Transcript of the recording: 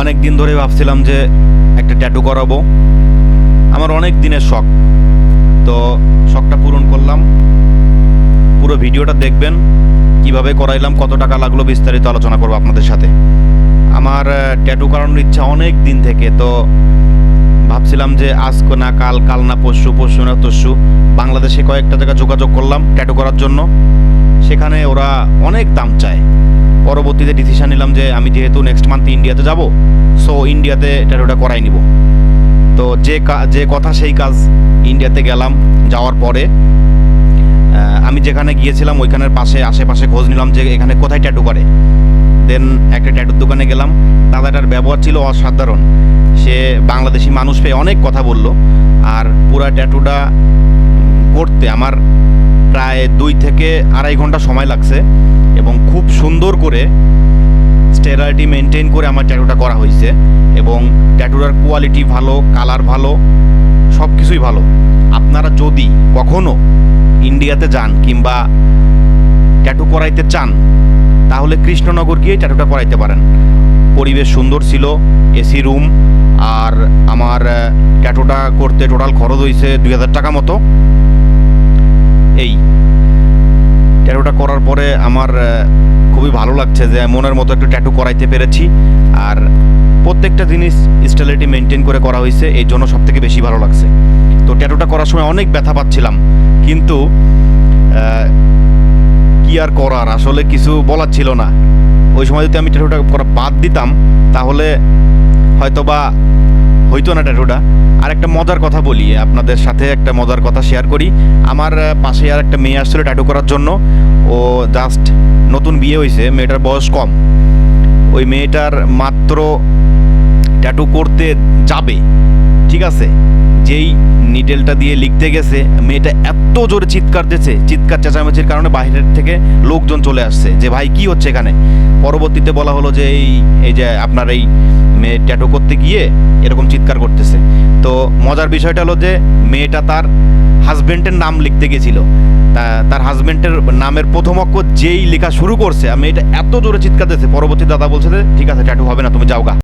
অনেক দিন ধরে ভাবছিলাম যে একটা ট্যাটু করাবো। আমার অনেক দিনের শখ। তো শখটা পূরণ করলাম। পুরো ভিডিওটা দেখবেন, কীভাবে করাইলাম, কত টাকা লাগল বিস্তারিত আলোচনা করব আপনাদের সাথে। আমার ট্যাটু করানোর ইচ্ছা অনেক দিন থেকে, তো ভাবছিলাম যে আজ না কাল কাল না পরশু পরশু না তরশু, বাংলাদেশে কয়েকটা জায়গা যোগাযোগ করলাম ট্যাটু করার জন্য। সেখানে ওরা অনেক দাম চায়। পরবর্তীতে ডিসিশন নিলাম যে আমি যেহেতু নেক্সট মান্থ ইন্ডিয়াতে যাব সো ইন্ডিয়াতে ট্যাটুটা করাই নিব। তো যে যে কথা সেই কাজ ইন্ডিয়াতে গেলাম, যাওয়ার পরে আমি যেখানে গিয়েছিলাম ওইখানের পাশে, আশেপাশে খোঁজ নিলাম যে এখানে কোথায় ট্যাটু করে। দেন একটা ট্যাটুর দোকানে গেলাম, দাদাটার ব্যবহার ছিল অসাধারণ। সে বাংলাদেশি মানুষ পেয়ে অনেক কথা বলল, আর পুরা ট্যাটুটা করতে আমার প্রায় দুই থেকে আড়াই ঘণ্টা সময় লাগছে। সুন্দর করে স্টেরাইটি মেনটেন করে আমার ট্যাটুটা করা হয়েছে এবং ট্যাটুটার কোয়ালিটি ভালো কালার ভালো সব কিছুই ভালো। আপনারা যদি কখনো ইন্ডিয়াতে যান কিংবা ট্যাটু করাইতে চান, তাহলে কৃষ্ণনগর গিয়ে ট্যাটুটা করাইতে পারেন। পরিবেশ সুন্দর ছিল, এসি রুম, আর আমার ট্যাটুটা করতে টোটাল খরচ হয়েছে দুই হাজার টাকা মতো। এই ট্যাটুটা করার পরে আমার খুবই ভালো লাগছে যে মনের মতো একটু ট্যাটু করাইতে পেরেছি। আর প্রত্যেকটা জিনিস স্টাইলিটি মেনটেন করে করা হয়েছে এই জন্য সব থেকে বেশি ভালো লাগছে। তো ট্যাটুটা করার সময় অনেক ব্যথা পাচ্ছিলাম, কিন্তু কি আর করার? আসলে কিছু বলার ছিল না। ওই সময় যদি আমি ট্যাটুটা করা বাদ দিতাম, তাহলে হয়তো বা হইতো না ট্যাটুটা আর একটা মজার কথা বলি, আপনাদের সাথে একটা মজার কথা শেয়ার করি। আমার পাশে আর একটা মেয়ে আসছিল ট্যাটু করার জন্য। ও জাস্ট নতুন বিয়ে হয়েছে মেয়েটার বয়স কম। ওই মেয়েটার মাত্র ট্যাটু করতে যাবে, ঠিক আছে? যেই নিডেলটা দিয়ে লিখতে গেছে, মেয়েটা এত জোরে চিৎকার দিয়েছে চিৎকার চেঁচামেচির কারণে বাইরের থেকে লোকজন চলে আসছে যে, ভাই, কি হচ্ছে এখানে? পরবর্তীতে বলা হলো যে, এই এই যে আপনার এই মেয়ে ট্যাটু করতে গিয়ে এরকম চিৎকার করতেছে। তো মজার বিষয়টা হলো যে, মেয়েটা তার হাজবেন্ডের নাম লিখতে গেছিল। তার হাজবেন্ডের নামের প্রথম অক্ষর যেই লেখা শুরু করছে, আমি এটা এত জোরে চিৎকার দিয়েছে পরবর্তী দাদা বলছে ঠিক আছে ট্যাটু হবে না, তুমি যাও গা।